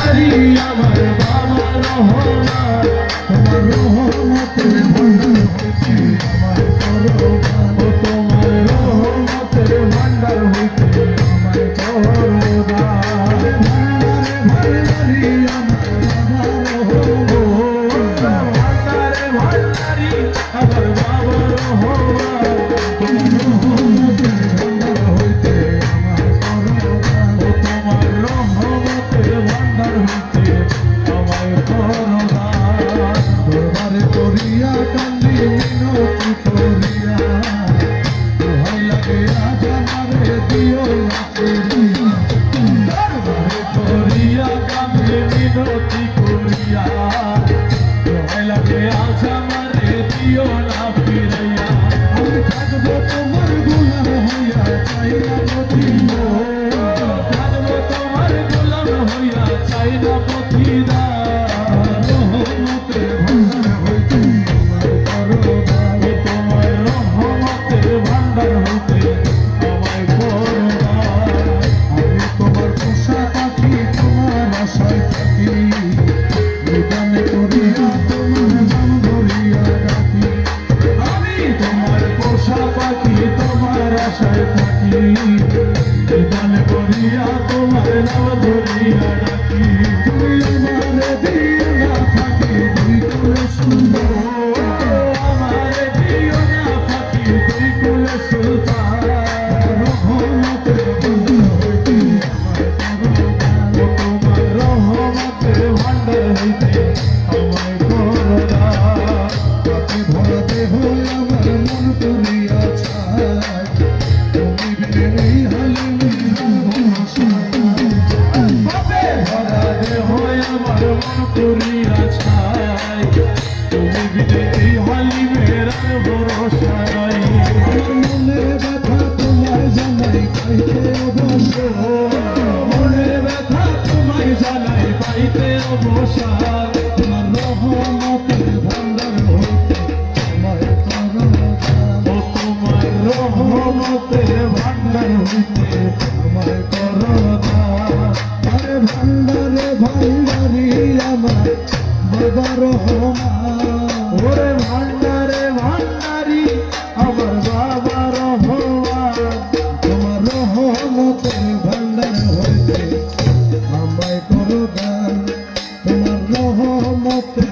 আমার করিয়া কান্দি মিনতি করিয়া দোহাই লাগে আজ আমারে দিও না করিয়া করিয়া কান্দে মিনতি করিয়া আশায় থাকি গান করিয়া তোমার নাম ধরিয়া ডাকি তুমি আমারে দিয়ে না থাকি তুই করে সুন্দর আমার দিও না থাকি তুই কুলে সুলতান করিয়া ছাই তুমি বিদে এই হালি মেরার ভরসা নাই ব্যথা তোমায় জানাই খাইতে অবশ্য মনের ব্যথা তোমায় জানাই পাইতে অবসান তোমার রহমতের ভান্ডার হইতে আমায় করো তোমার রহমতের ভান্ডার হইতে আমার বাবা রহমান আমার বাবা রহমান। তোমার রহমতে ভান্ডার হইতে আমায় করো গান তোমার রহমতে